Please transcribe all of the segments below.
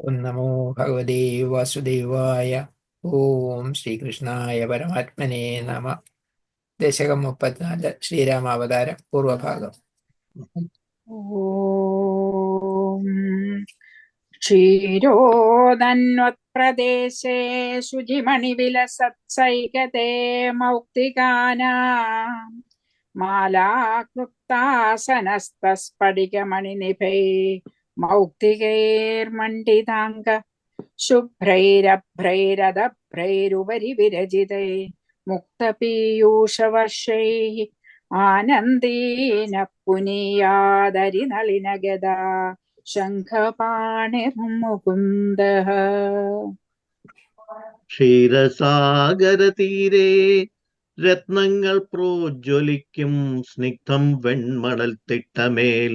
ഓം നമോ ഭഗവതേ വാസുദേവായ. ഓം ശ്രീകൃഷ്ണായ പരമാത്മനെ നമ. ദശകം മുപ്പത്തിനാല് ശ്രീരാമാവതാരം പൂർവഭാഗം. ക്ഷീരോദന്വത്പ്രദേശേ ശുചിമണിവിലസത്സൈകതേ മൗക്തികാനാം. മാലാക്ലുപ്താസനസ്തസ്ഫടികമണിനിഭൈ മൗക്തികൈർമണ്ഡിതാംഗ ശുഭ്രൈരഭ്രൈരദഭ്രൈരുപരി വിരചിതൈ. മുക്തപീയൂഷവർഷൈ ആനന്ദീന പുനീയാദരിനളിനഗദാ. ശംഖപാണിർമുകുന്ദ. ക്ഷീരസാഗരതീരെ രത്നങ്ങൾ പ്രോജ്വലിക്കും. സ്നിഗ്ധം വെൺമണൽ തിട്ടമേൽ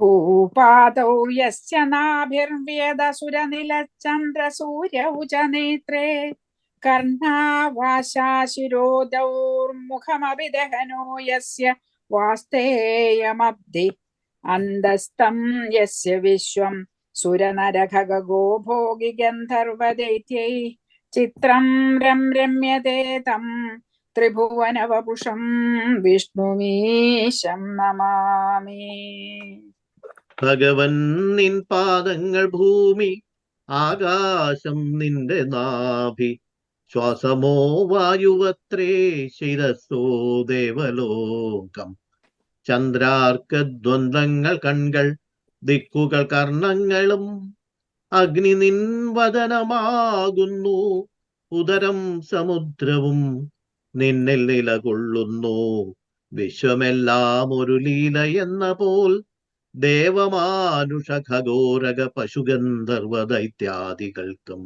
भूपादौ यस्य नाभिर्वेदसुरनिलचन्द्रसूर्यौ च नेत्रे कर्णावाशाशिरोदौर्मुखमभिदहनो यस्य वास्तेयमब्धि अन्दस्तं यस्य विश्वं सुरनरखगो भोगि गन्धर्वदैत्यै चित्रं रं रम्यते तं त्रिभुवनवपुषं विष्णुमीशं नमामि। ഭഗവൻ നിൻ പാദങ്ങൾ ഭൂമി ആകാശം നിന്റെ നാഭി. ശ്വാസമോ വായുവത്രേ ശിരസോ ദേവലോകം. ചന്ദ്രാർക്കദ്വന്ദ്ങ്ങൾ കൺകൾ ദിക്കുകൾ കർണങ്ങളും അഗ്നി നിൻ വദനമാകുന്നു. ഉദരം സമുദ്രവും നിന്നിൽ നിലകൊള്ളുന്നു. വിശ്വമെല്ലാം ഒരു ലീല എന്ന പോൽ ദേവമാനുഷ ഖഗോരക പശുഗന്ധർവ ദൈത്യാദികൾക്കും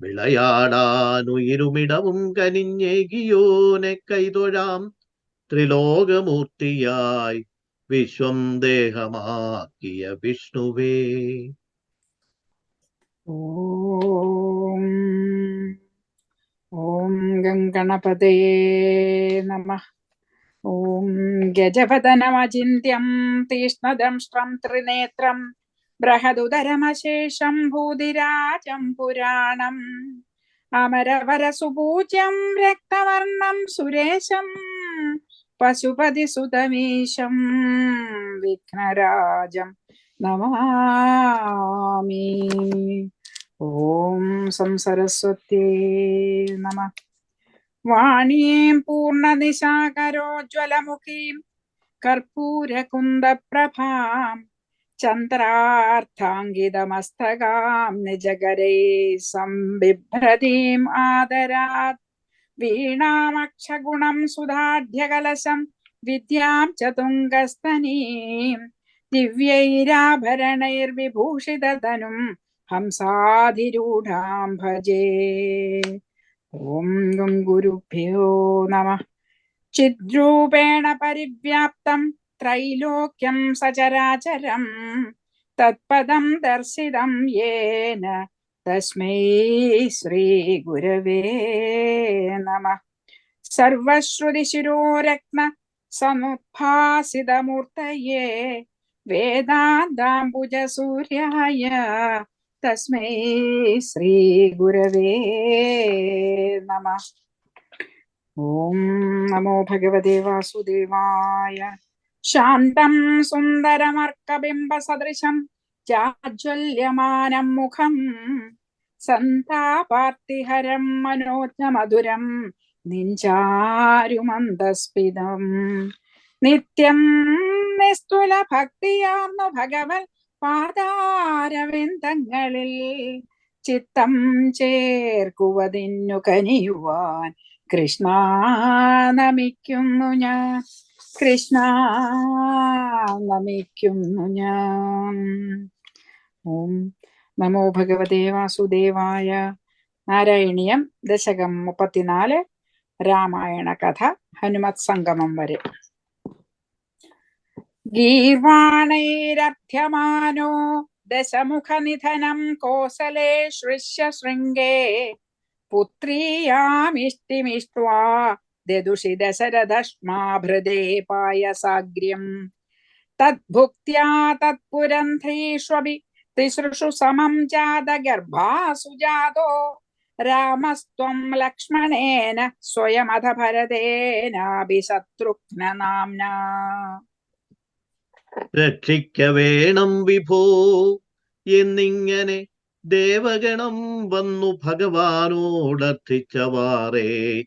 വിളയാടാനുയിരുമിടവും കനിഞ്ഞേകിയോനെ കൈതൊഴാം ത്രിലോകമൂർത്തിയായി വിശ്വം ദേഹമാക്കിയ വിഷ്ണുവേ. ഓം ഓം ഗംഗണപതേ നമ. ഓം गजवदनमचिन्त्यं തീഷ്ണദംഷ്ട്രം ത്രിനേത്രം बृहदुदरमशेषं भूदिराजं പുരാണം अमरवरसुपूज्यं रक्तवर्णं സുരേശം പശുപതിസുതമീശം विघ्नराजं നമാമി ഓം സംസരസ്വത്യേ നമ വാണീം പൂർണനിശാകരോജ്വലമുഖീം കർപ്പൂരകുന്ദപ്രഭാം ചന്ദ്രാർത്ഥാങ്കിതമസ്തകാം നിജകരൈ സംബിഭ്രതീം ആദരാത് വീണാമക്ഷഗുണം സുധാഢ്യകലശം വിദ്യാം ചതുംഗസ്തനീം ദിവ്യൈരാഭരണൈർവിഭൂഷിതതനും ഹംസാധിരൂഢാം ഭജേ ഓം ഗം ഗുരുഭ്യോ നമ. ചിദ്രൂപേണ പരിവ്യാപ്തം ത്രൈലോക്യം സചരാചരം. തത്പദം ദർശിതം യേന തസ്മൈ ശ്രീ ഗുരവേ നമ. സർവശ്രുതിശിരോരത്ന സമുദ്ഭാസിതമൂർത്തയേ വേദാന്താംബുജസൂര്യായ തസ്മൈ ശ്രീഗുരവേ നമ ഓം നമോ ഭഗവതേ വാസുദേവായ ശാന്തം സുന്ദരമർക്കബിംബസദൃശം ചാജ്വല്യമാനം മുഖം സന്താപാർത്തിഹരം മനോജ്ഞമധുരം നിഞ്ചാരുമന്ദസ്മിതം നിത്യം നിസ്തുല ഭക്തിയാർന്നു ഭഗവൻ പാദാരവിന്ദങ്ങളിൽ ചിത്തം ചേർക്കുവതിന്നു കനിയുവാൻ കൃഷ്ണ നമിക്കുന്നു ഞാൻ. കൃഷ്ണ നമിക്കുന്നു ഞാൻ. ഓം നമോ ഭഗവതേ വാസുദേവായ നാരായണീയം ദശകം മുപ്പത്തിനാല് രാമായണ കഥ ഹനുമത് സംഗമം വരെ. गीर्वाणैरभ्यमानो दशमुखनिधनम् कोसले श्रिष्य शृङ्गे पुत्रीयामिष्टिमिष्ट्वा ददुषि दशरथष्माभृदे पायसाग्र्यम् तद्भुक्त्या तत्पुरन्ध्रीष्वपि तिसृषु समम् जातगर्भासु जातो रामस्त्वम् लक्ष्मणेन स्वयमथ भरतेनाभिशत्रुघ्न नाम्ना രക്ഷിക്ക വേണം വിഭോ. എന്നിങ്ങനെ ദേവഗണം വന്നു ഭഗവാനോടർത്ഥിച്ചവാറേ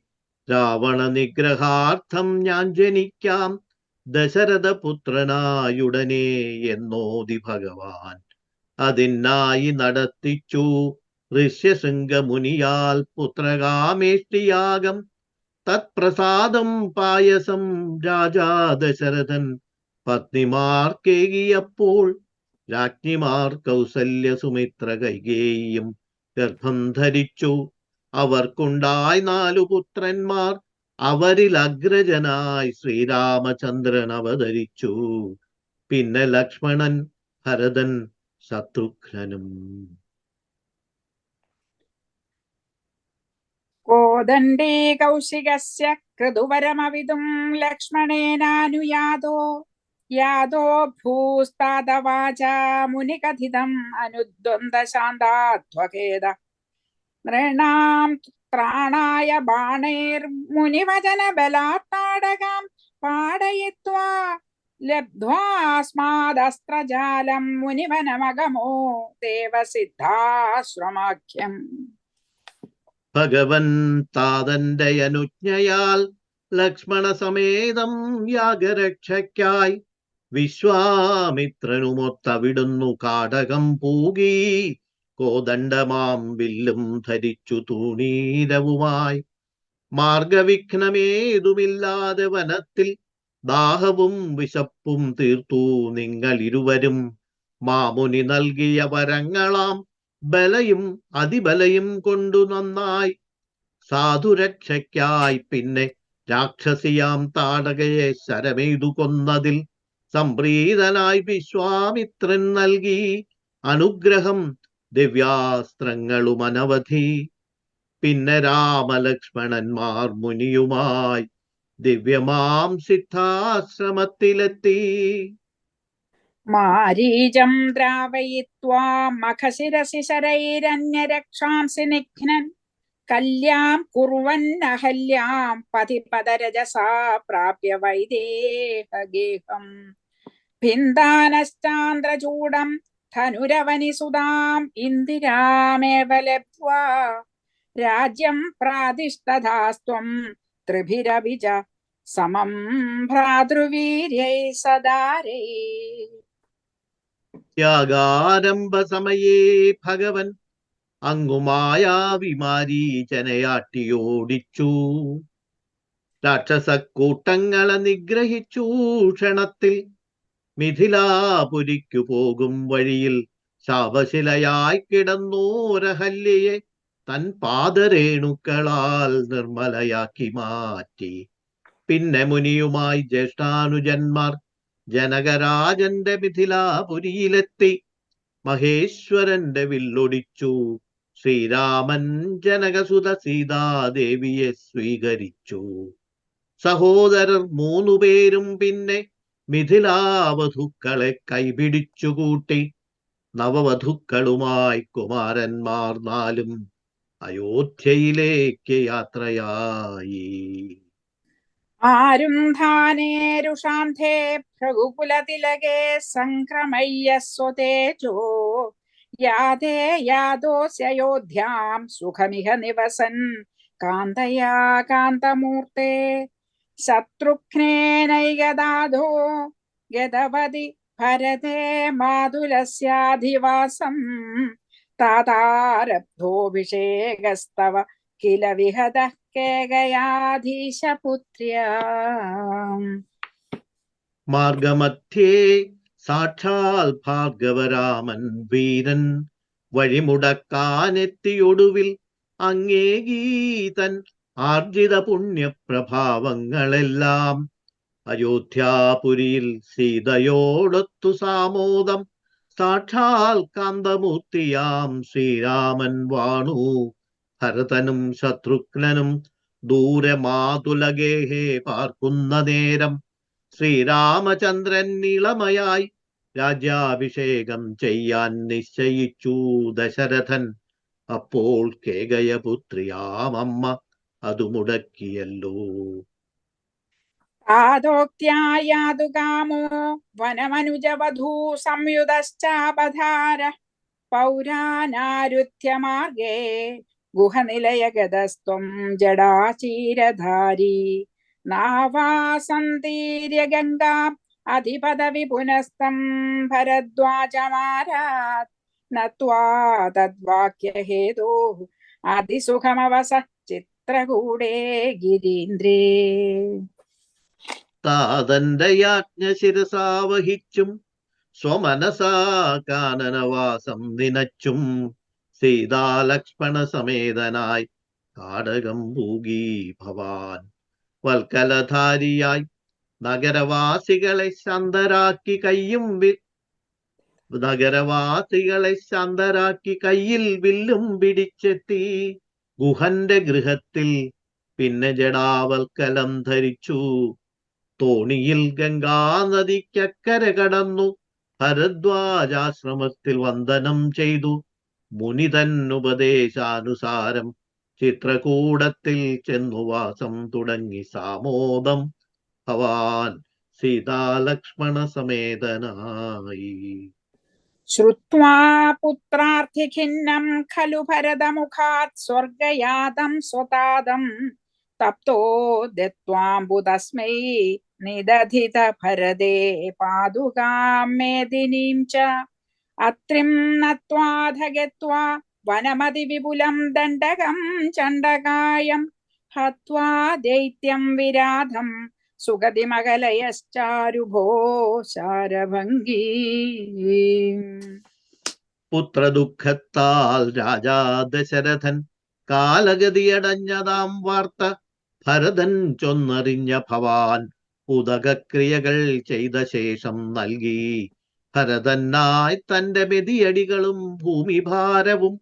രാവണ നിഗ്രഹാർത്ഥം ഞാൻ ജനിക്കാം. ദശരഥപുത്രനായുടനെ എന്നോതി ഭഗവാൻ. അതിനായി നടത്തിച്ചു. ഋഷ്യശൃംഗമുനിയാൽ പുത്രകാമേഷ്ടിയാകം തത്പ്രസാദം പായസം രാജാ ദശരഥൻ പത്നിമാർക്കേകിയപ്പോൾ രാജ്ഞിമാർ കൗസല്യ സുമിത്ര കൈകേയും ഗർഭം ധരിച്ചു. അവർക്കുണ്ടായി നാലു പുത്രന്മാർ. അവരിൽ അഗ്രജനായി ശ്രീരാമചന്ദ്രൻ അവതരിച്ചു. പിന്നെ ലക്ഷ്മണൻ ഭരതൻ ശത്രുഘ്നും കോദണ്ഡേ കൗശികസ്യ കൃതുവരമവിതും ലക്ഷ്മണേനാനുയാതോ യാതോ ഭൂസ്താദവാച മുനികഥിതം അനുദ്വന്ദ്ശാന്താധ്വഖേദ നൃണാം ത്രാണായ ബാണൈർമുനിവചന ബലാത്താടകം പാടയിത്വാ ലബ്ധ്വാസ്മാദസ്ത്രജാലം മുനിവനമഗമോ ദേവസിദ്ധാശ്രമാഖ്യം. ഭഗവൻ താതന്റെ അനുജ്ഞയാൽ ലക്ഷ്മണ സമേതം യാഗരക്ഷയ്ക്കായി വിശ്വാമിത്രനുമൊത്തവിടുന്നു കാടകം പൂകി. കോദണ്ഡമാം വില്ലും ധരിച്ചു തൂണീരവുമായി. മാർഗവിഘ്നമേതുമില്ലാതെ വനത്തിൽ ദാഹവും വിശപ്പും തീർത്തു നിങ്ങൾ ഇരുവരും മാമുനി നൽകിയ വരങ്ങളാം ബലയും അതിബലയും കൊണ്ടു നന്നായി. സാധുരക്ഷയ്ക്കായി പിന്നെ രാക്ഷസിയാം താടകയെ ശരമെയ്തു കൊന്നതിൽ സംപ്രീതനായി വിശ്വാമിത്രൻ നൽകി അനുഗ്രഹം ദിവ്യാസ്ത്രങ്ങളും അനവധി. പിന്നെ രാമലക്ഷ്മണന്മാർ മുനിയുമായി ദിവ്യമാം സിദ്ധാശ്രമത്തിലെത്തി. മാരീജം ദ്രാവയിത്വാ മഖശിരസി ശരൈരന്യരക്ഷാംസി നിഘ്നൻ കല്യാം കുർവന്നഹല്യാം പതിപദരജസാ പ്രാപ്യ വൈദേഹഗേഹം. ഭിന്ദാനശ്ചാന്ദ്രചൂടം ധനുരവനിസുതാം ഇന്ദിരാമേവ ലബ്ധ്വാ രാജ്യം പ്രാതിഷ്ഠതാസ്ത്വം ത്രിഭിരവിജ സമം ഭ്രാതൃവീര്യൈ സദാരേ ത്യാഗാരംഭസമയേ ഭഗവൻ ഭഗവൻ അങ്ങുമായാവിമാരീചനയാട്ടിയോടിച്ചു രാക്ഷസക്കൂട്ടങ്ങളെ നിഗ്രഹിച്ചു ക്ഷണത്തിൽ മിഥിലാപുരിക്കു പോകും വഴിയിൽ ശവശിലയായി കിടന്നോരഹല്യയെ തൻ പാദരേണുക്കളാൽ നിർമ്മലയാക്കി മാറ്റി. പിന്നെ മുനിയുമായി ജ്യേഷ്ഠാനുജന്മാർ ജനകരാജന്റെ മിഥിലാപുരിയിലെത്തി. മഹേശ്വരന്റെ വില്ലൊടിച്ചു. ശ്രീരാമൻ ജനകസുത സീതാദേവിയെ സ്വീകരിച്ചു. സഹോദരർ മൂന്നുപേരും പിന്നെ മിഥിലാവധുക്കളെ കൈപിടിച്ചുകൂട്ടി നവവധുക്കളുമായി കുമാരന്മാർ നാലും അയോധ്യയിലേക്ക് യാത്രയായി. ആരും സംക്രമയ്യ സ്വതേജോ? യാതേ യാദോസ്യയോധ്യാം സുഖമിഹ നിവസൻ. കാന്തയാ കാന്തമൂർത്തേ. ശത്രുഘ്നേനൈകദാധോ ഗതവതി ഭരതേ മാതുലസ്യാധിവാസം. താതാരബ്ധോഭിഷേകസ്തവ കില വിഹത കേകയാധീശപുത്ര്യ. മാർഗമധ്യേ സാക്ഷാൽ ഭാർഗവരാമൻ വീരൻ വഴിമുടക്കാനെത്തിയൊടുവിൽ അങ്ങേകീതൻ ആർജിത പുണ്യപ്രഭാവങ്ങളെല്ലാം അയോധ്യാപുരിയിൽ സീതയോടൊത്തു സാമോദം. സാക്ഷാൽ കാന്തമൂർത്തിയാം ശ്രീരാമൻ വാണു. ഭരതനും ശത്രുഘ്നനും ദൂരെ മാതുലഗേഹേ പാർക്കുന്ന നേരം ശ്രീരാമചന്ദ്രൻ നീളമയായി രാജ്യാഭിഷേകം ചെയ്യാൻ നിശ്ചയിച്ചു ദശരഥൻ. അപ്പോൾ കേകയപുത്രിയാമമ്മ അതു മുടക്കിയല്ലോ. താതോക്ത്യായാതു കാമോ വനമനുജവധൂ സംയുതശ്ചാപധാര പൗരാനാരുധ്യമാർഗേ ഗുഹനിലയഗതസ്ത്വം ജടാചീരധാരി. നാവാസന്തീര്യ ഗംഗാ അധിപദവി പുനസ്തം ഭരദ്വാജമാരാത്. നത്വാ തദ്വാക്യഹേതോ. അതിസുഖമവസ ചിത്രകൂടേ ഗിരീന്ദ്രേ. താതന്റെ യാജ്ഞ ശിരസാവഹിച്ചും സ്വമനസാ കാനനവാസം നിനച്ചും സീതാലക്ഷ്മണ സമേതനായി കാടകം പൂകി ഭവാൻ. വൽക്കലധാരിയായി നഗരവാസികളെ ശാന്തരാക്കി കയ്യും നഗരവാസികളെ ശാന്തരാക്കി കയ്യിൽ വില്ലും പിടിച്ചെത്തി. ഗുഹന്റെ ഗൃഹത്തിൽ പിന്നെ ജടാവൽക്കലം ധരിച്ചു. തോണിയിൽ ഗംഗാനദിക്കക്കര കടന്നു. ഭരദ്വാജാശ്രമത്തിൽ വന്ദനം ചെയ്തു. മുനിതൻ ഉപദേശാനുസാരം ചിത്രകൂടത്തിൽ ചെന്നു വാസം തുടങ്ങി സാമോദം. ഭവാൻ സീതാലക്ഷ്മണ സമേതനായി. श्रुत्वा पुत्रार्थिखिन्नं खलु भरदमुखात् स्वर्गयादं स्वतादं। तप्तो दत्त्वाम्बुदस्मै निदधित भरदे पादुकां मेदिनीं च। अत्रिं नत्वाध गत्वा वनमतिविपुलं दण्डकं चण्डकायं। हत्वा दैत्यं विराधम् സുഗതിമകലയശ്ചാരുഭോ പുത്രദുഃഖത്താൽ രാജാ ദശരഥൻ കാലഗതിയടഞ്ഞതാം വാർത്ത. ഭരതൻ ചൊന്നറിഞ്ഞ ഭവാൻ ഉദകക്രിയകൾ ചെയ്ത ശേഷം നൽകി. ഭരതനായി തന്റെ മെതിയടികളും ഭൂമിഭാരവും.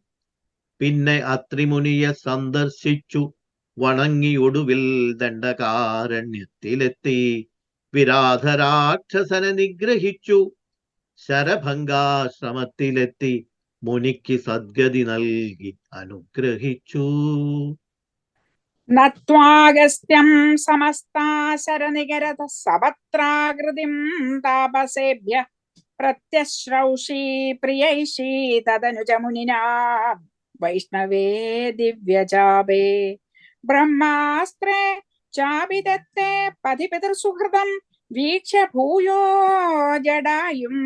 പിന്നെ അത്രിമുനിയെ സന്ദർശിച്ചു. വണങ്ങി ഒടുവിൽ ദണ്ഡകാരണ്യത്തിലെത്തി. വിരാധരാക്ഷസനെ നിഗ്രഹിച്ചു ശരഭംഗാശ്രമത്തിലെത്തി. മുനിക്ക് സദ്ഗതി നൽകി അനുഗ്രഹിച്ചു. നത്വാഗസ്ത്യം സമസ്താശരനികരത സപത്രാകൃതിം താപസേഭ്യ പ്രത്യശ്രൗഷി പ്രിയൈഷി തദനുജ മുനിനാ വൈഷ്ണവേ ദിവ്യജാപേ. ബ്രഹ്മാസ്ത്രേ ചാപിതത്തെ പതിപിതൃസുഹൃതം വീക്ഷ ഭൂയോ ജടായും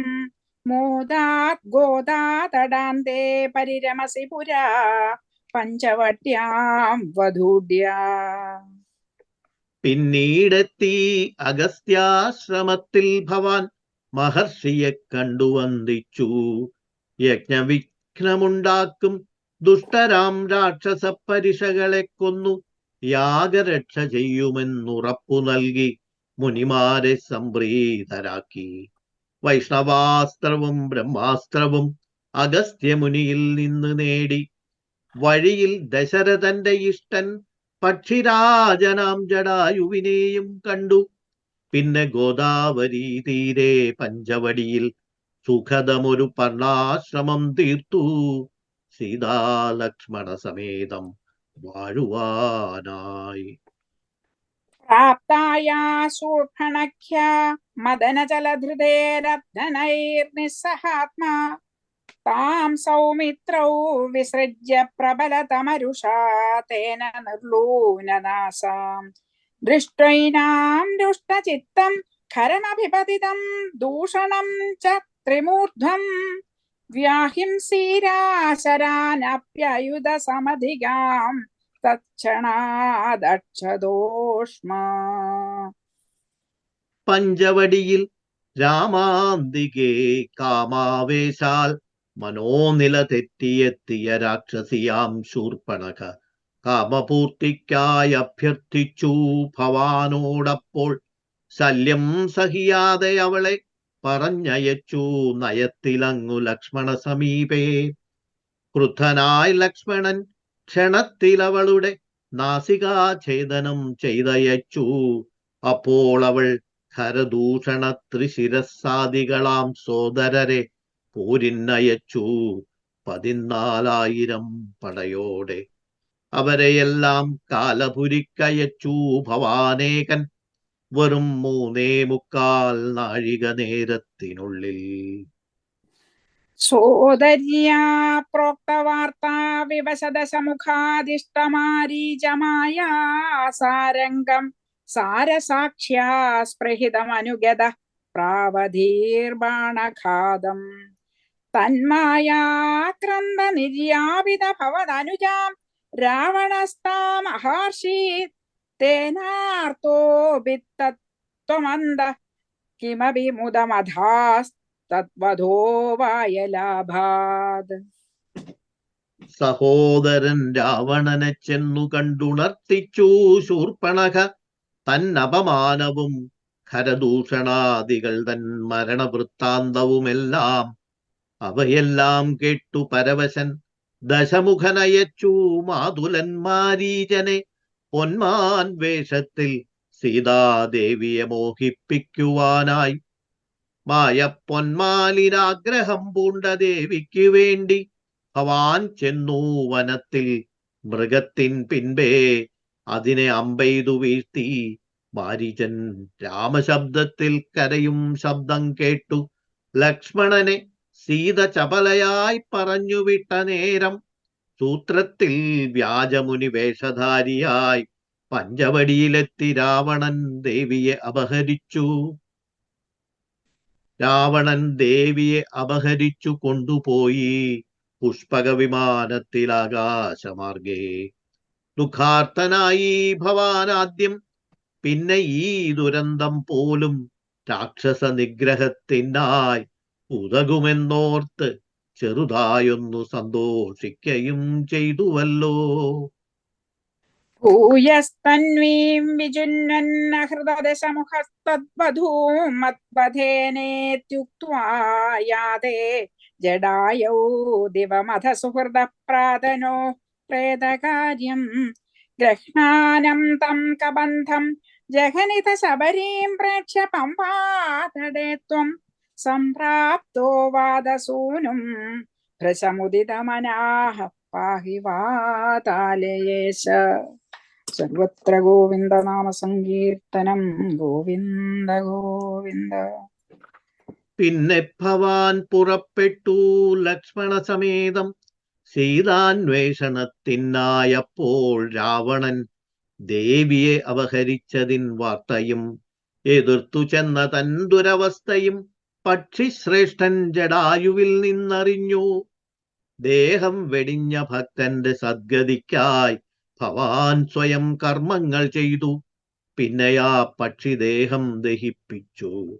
മോദാത് ഗോദാതടാന്തേ പരിരമസി പുരാ പഞ്ചവട്യാം വധൂഢ്യ. പിന്നീടെത്തി അഗസ്ത്യാശ്രമത്തിൽ ഭവാൻ മഹർഷിയെ കണ്ടു വന്ദിച്ചു യജ്ഞവിഘ്നമുണ്ടാക്കും ദുഷ്ടരാം രാക്ഷസ പരിഷകളെ കൊന്നു. യാഗരക്ഷ ചെയ്യുമെന്നുറപ്പു നൽകി മുനിമാരെ സംപ്രീതരാക്കി. വൈഷ്ണവാസ്ത്രവും ബ്രഹ്മാസ്ത്രവും അഗസ്ത്യമുനിയിൽ നിന്ന് നേടി. വഴിയിൽ ദശരഥന്റെ ഇഷ്ടൻ പക്ഷിരാജനാം ജടായുവിനെയും കണ്ടു. പിന്നെ ഗോദാവരി തീരെ പഞ്ചവടിയിൽ സുഖതമൊരു പർണാശ്രമം തീർത്തു. സീതാലക്ഷ്മണ സമേതം വാഴുവാനായി. പ്രാപ്തായാ ശൂർഭണഖ്യ മദനജലധൃതേരബ്ധനൈർനിസ്സഹാത്മാ താം സൗമിത്രൗ വിസൃജ്യ പ്രബലതമരുഷാ തേന നിർലൂനനാസാം ദൃഷ്ടൈനാം ദുഷ്ടചിത്തം ഖരമഭിപതിതം ദൂഷണം ച ത്രിമൂർധ്വം സമധികാം തക്ഷണാദക്ഷദോഷ്മാ പഞ്ചവടിയിൽ രാമാന്തികേ കാമാവേശാൽ മനോനില തെറ്റിയെത്തിയ രാക്ഷസിയാം ശൂർപ്പണക. കാമപൂർത്തിക്കായി അഭ്യർത്ഥിച്ചു ഭവാനോടപ്പോൾ ശല്യം സഹിയാതെ അവളെ പറഞ്ഞയച്ചു. നയത്തിലങ്ങു ലക്ഷ്മണ സമീപേ. ക്രുദ്ധനായി ലക്ഷ്മണൻ ക്ഷണത്തിലവളുടെ നാസികാഛേദനം ചെയ്തയച്ചു. അപ്പോൾ അവൾ ഖരദൂഷണ ത്രിശിരസാദികളാം സോദരരെ പോരിന്നയച്ചു. പതിനാലായിരം പടയോടെ അവരെയെല്ലാം കാലപുരിക്കയച്ചു. ഭവാനേകൻ വെറും മൂന്നേ മുക്കാൽ നാഴിക നേരത്തിനുള്ളിൽ. സോദര്യാ സാരംഗം സാരസാക്ഷ്യാ പ്രാവധീർബാണഘാതം. തന്മായാക്രന്ദ നിർയാപിത ഭവതനുജാം രാവണസ്താമഹർഷീത് തേനാർത്തോഭിത്തത്വമന്ദ കിമപി മുദമധാസ്തദ്വധോ വായലാഭാത് സഹോദരൻ രാവണനെ ചെന്നു കണ്ടുണർത്തിച്ചു ശൂർപ്പണഖ തന്നപമാനവും ഖരദൂഷണാദികൾ തൻ മരണവൃത്താന്തവുമെല്ലാം അവയെല്ലാം കേട്ടു പരവശൻ ദശമുഖനയച്ചു മാതുലൻ മാരീചനെ പൊന്മാൻ വേഷത്തിൽ സീതാദേവിയെ മോഹിപ്പിക്കുവാനായി. മായ പൊന്മാലിനാഗ്രഹം പൂണ്ട ദേവിക്ക് വേണ്ടി ഭവാൻ ചെന്നു വനത്തിൽ മൃഗത്തിൻ പിൻപേ അതിനെ അമ്പെയ്തു വീഴ്ത്തി. മാരീചൻ രാമശബ്ദത്തിൽ കരയും ശബ്ദം കേട്ടു. ലക്ഷ്മണനെ സീത ചപലയായി പറഞ്ഞു വിട്ട നേരം സൂത്രത്തിൽ വ്യാജമുനി വേഷധാരിയായി പഞ്ചവടിയിലെത്തി രാവണൻ ദേവിയെ അപഹരിച്ചു. രാവണൻ ദേവിയെ അപഹരിച്ചു കൊണ്ടുപോയി പുഷ്പക വിമാനത്തിൽ ആകാശമാർഗേ ദുഃഖാർത്തനായി ഭവാൻ ആദ്യം പിന്നെ ഈ ദുരന്തം പോലും രാക്ഷസ നിഗ്രഹത്തിനായി ഉതകുമെന്നോർത്ത് ചെറുതായൊന്നു സന്തോഷിക്കയും ചെയ്തുവല്ലോ. ഭൂയസ്തന്വീം വിജുന്നന്ന ഹൃദശമുഖസ്തദ്വധൂമത്വധേനേത്യുക്ത്വാ യാതേ ജഡായൗ ദിവമധ സുഹൃദ പ്രാതനോ പ്രേതകാര്യം ഗ്രഹ്ണാനം തം കബന്ധം ജഗനിത ശബരീം പ്രേക്ഷ്യ പമ്പാതടേ ത്വം സംപ്രാപ്തോ വാദസൂനും പ്രശമുദിതമനാഹ പാഹി വാതാലയേശ സർവത്ര ഗോവിന്ദ നാമ സങ്കീർത്തനം ഗോവിന്ദ ഗോവിന്ദ. പിന്നെ ഭവാൻ പുറപ്പെട്ടു ലക്ഷ്മണ സമേതം സീതാന്വേഷണത്തിനായപ്പോൾ രാവണൻ ദേവിയെ അപഹരിച്ചതിൻ വാർത്തയും എതിർത്തു ചെന്ന തൻ ദുരവസ്ഥയും പക്ഷിശ്രേഷ്ഠൻ ജടായുവിൽ നിന്നറിഞ്ഞു. ദേഹം വെടിഞ്ഞ ഭക്തന്റെ സദ്ഗതിക്കായി ഭവാൻ സ്വയം കർമ്മങ്ങൾ ചെയ്തു. പിന്നെ ആ പക്ഷി ദേഹം ദഹിപ്പിച്ചു.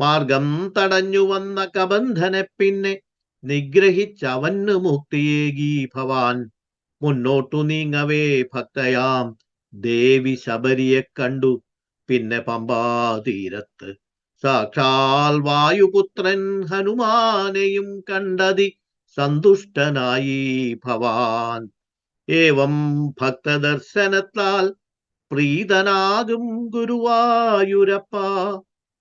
മാർഗം തടഞ്ഞു വന്ന കബന്ധനെ പിന്നെ നിഗ്രഹിച്ചവന് മുക്തിയേകി ഭവാൻ. മുന്നോട്ടു നീങ്ങവേ ഭക്തയാം. ദേവി ശബരിയെ കണ്ടു. പിന്നെ പമ്പാതീരത്ത് സാക്ഷാൽ വായുപുത്രൻ ഹനുമാനെയും കണ്ടതി സന്തുഷ്ടനായി ഭവാൻ. ഏവം ഭക്തദർശനത്താൽ പ്രീതനാകും ഗുരുവായൂരപ്പ.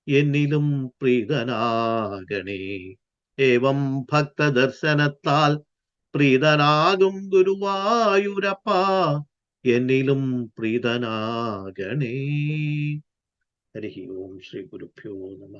എന്നിലും പ്രീതനാകണേ. ഏവം ഭക്തദർശനത്താൽ പ്രീതനാകും ഗുരുവായൂരപ്പ. എന്നിലും പ്രീതനാകണേ. ഹരി ഓം ശ്രീ ഗുരുഭ്യോ നമ